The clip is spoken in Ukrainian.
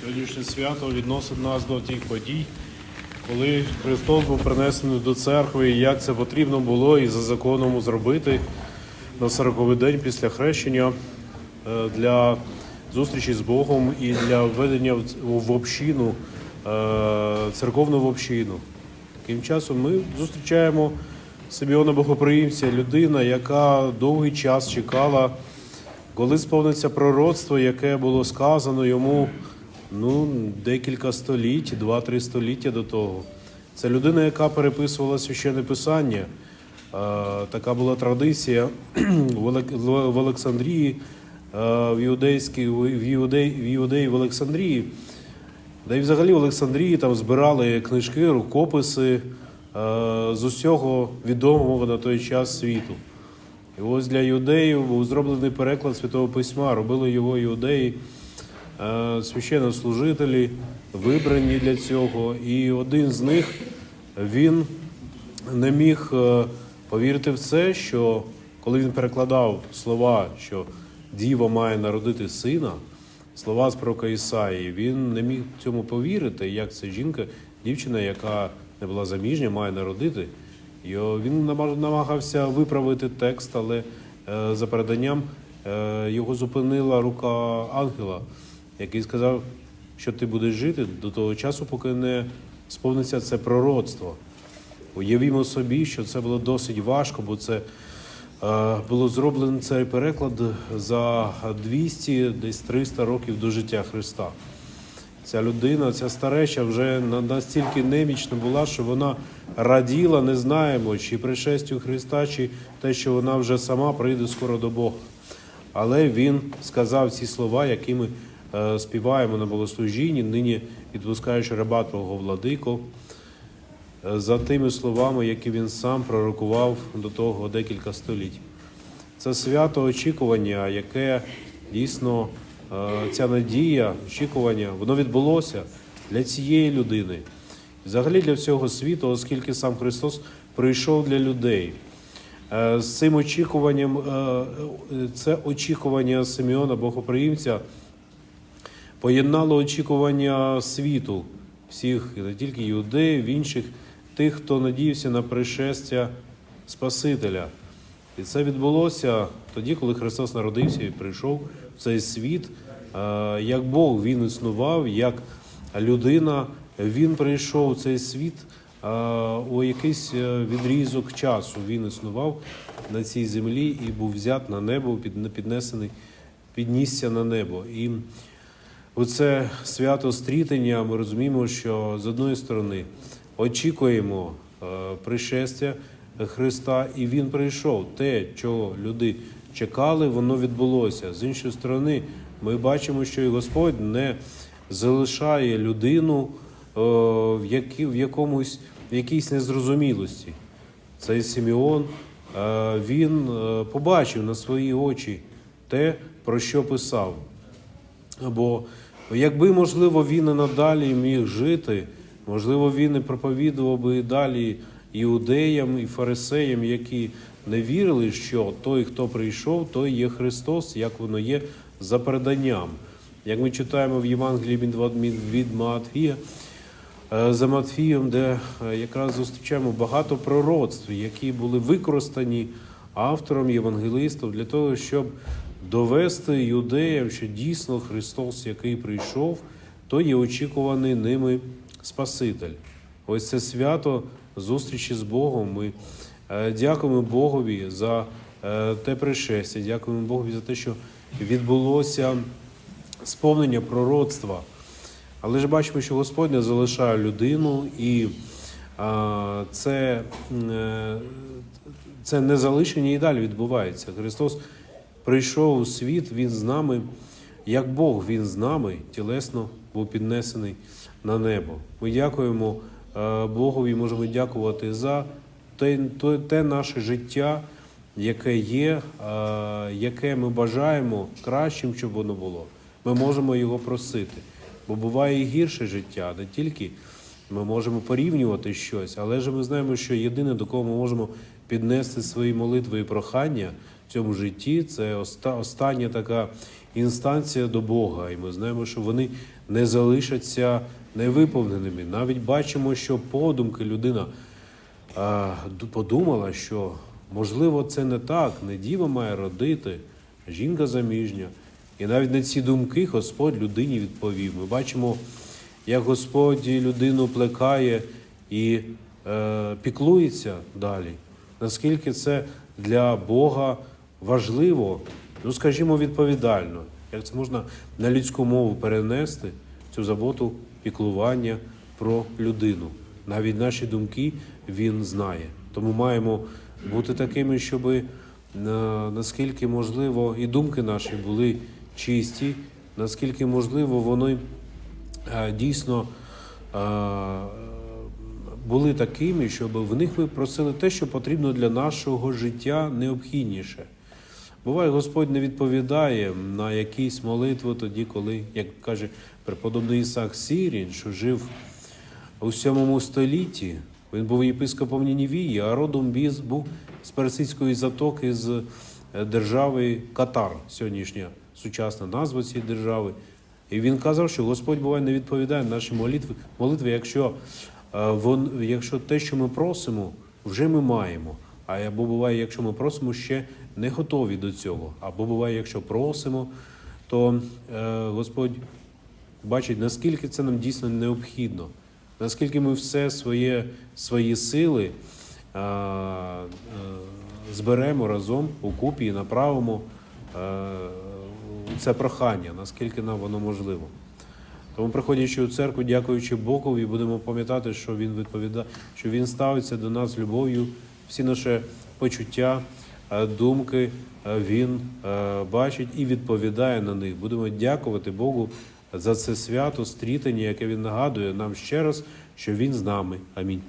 Сьогоднішнє свято відносить нас до тих подій, коли Христос був принесений до церкви, і як це потрібно було і за законом зробити на 40-й день після хрещення е, для зустрічі з Богом і для введення в общину, е, церковну в общину. Таким часом ми зустрічаємо Симеона Богоприємця, людина, яка довгий час чекала коли сповниться пророцтво, яке було сказано йому ну, декілька століть, два-три століття до того. Це людина, яка переписувала священне писання. Е, Така була традиція в Олександрії, е, в Іудейській, в Іудеї, в Іудеї в Олександрії. Да і взагалі в Олександрії там збирали книжки, рукописи е, з усього відомого на той час світу. І ось для юдеїв був зроблений переклад Святого Письма. Робили його юдеї, е, священнослужителі, вибрані для цього. І один з них він не міг е, повірити в це, що коли він перекладав слова, що діва має народити сина, слова з пророка Ісаї, він не міг цьому повірити, як це жінка, дівчина, яка не була заміжня, має народити. І він намаг- намагався виправити текст, але е, за переданням е, його зупинила рука ангела, який сказав, що ти будеш жити до того часу, поки не сповниться це пророцтво. Уявімо собі, що це було досить важко, бо це е, було зроблено цей переклад за 200, десь 300 років до життя Христа. Ця людина, ця стареча вже настільки немічна була, що вона раділа, не знаємо, чи пришестю Христа, чи те, що вона вже сама прийде скоро до Бога. Але він сказав ці слова, які ми е, співаємо на богослужінні, нині відпускаючи раба Твого владико, е, за тими словами, які він сам пророкував до того декілька століть. Це свято очікування, яке дійсно ця надія, очікування, воно відбулося для цієї людини, взагалі для всього світу, оскільки сам Христос прийшов для людей. Е, З цим очікуванням, е, е, це очікування Симеона Богоприємця поєднало очікування світу, всіх, не тільки юдеїв, інших, тих, хто надіявся на пришестя Спасителя. І це відбулося тоді, коли Христос народився і прийшов в цей світ. Е, Як Бог він існував, як людина, він прийшов в цей світ е, у якийсь е, відрізок часу. Він існував на цій землі і був взят на небо, під- піднесений, піднісся на небо. І Оце свято стрітення, ми розуміємо, що з одної сторони очікуємо пришестя Христа, і Він прийшов. Те, чого люди чекали, воно відбулося. З іншої сторони, ми бачимо, що і Господь не залишає людину е, в, якомусь, в якійсь незрозумілості. Цей Симеон, е, він е, побачив на свої очі те, про що писав. Бо якби, можливо, він і надалі міг жити, можливо, він і проповідував би і далі іудеям і фарисеям, які не вірили, що той, хто прийшов, той є Христос, як воно є за переданням. Як ми читаємо в Євангелії від Матфія, е, за Матфієм, де е, якраз зустрічаємо багато пророцтв, які були використані автором євангелистів для того, щоб довести юдеям, що дійсно Христос, який прийшов, то є очікуваний ними Спаситель. Ось це свято зустрічі з Богом. Ми е, дякуємо Богові за е, те пришестя, дякуємо Богові за те, що відбулося сповнення пророцтва. Але ж бачимо, що Господь не залишає людину, і це, е, це не залишення і далі відбувається. Христос прийшов у світ, Він з нами, як Бог, Він з нами, тілесно був піднесений на небо. Ми дякуємо Богові, можемо дякувати за те, те, те наше життя, яке є, е, яке ми бажаємо кращим, щоб воно було. Ми можемо його просити. Бо буває і гірше життя, не тільки ми можемо порівнювати щось, але ж ми знаємо, що єдине, до кого ми можемо піднести свої молитви і прохання в цьому житті, це оста- остання така інстанція до Бога, і ми знаємо, що вони не залишаться невиповненими. Навіть бачимо, що подумки людина подумала, що можливо це не так, не діва має родити, а жінка заміжня. І навіть на ці думки Господь людині відповів. Ми бачимо, як Господь людину плекає і е, піклується далі. Наскільки це для Бога важливо, ну скажімо, відповідально, як це можна на людську мову перенести цю заботу піклування про людину. Навіть наші думки він знає. Тому маємо бути такими, щоб наскільки можливо і думки наші були чисті, наскільки можливо вони е, дійсно е, були такими, щоб в них ми просили те, що потрібно для нашого життя необхідніше. Буває, Господь не відповідає на якісь молитви тоді, коли, як каже преподобний Ісаак Сірін, що жив у сьомому столітті. Він був єпископом Нінівії, а родом біз був з персидської затоки з е, держави Катар, сьогоднішня сучасна назва цієї держави. І він казав, що Господь буває не відповідає на наші молитви, молитви, якщо, е, якщо те, що ми просимо, вже ми маємо. Або буває, якщо ми просимо, ще не готові до цього. Або буває, якщо просимо, то е, Господь бачить, наскільки це нам дійсно необхідно, наскільки ми все своє, свої сили а, а, зберемо разом у купі і направимо у це прохання, наскільки нам воно можливо. Тому, приходячи у церкву, дякуючи Богові, будемо пам'ятати, що він відповідає, що він ставиться до нас любов'ю, всі наші почуття, е, думки е, він е, бачить і відповідає на них. Будемо дякувати Богу за це свято, стрітання, яке він нагадує нам ще раз, що він з нами. Амінь.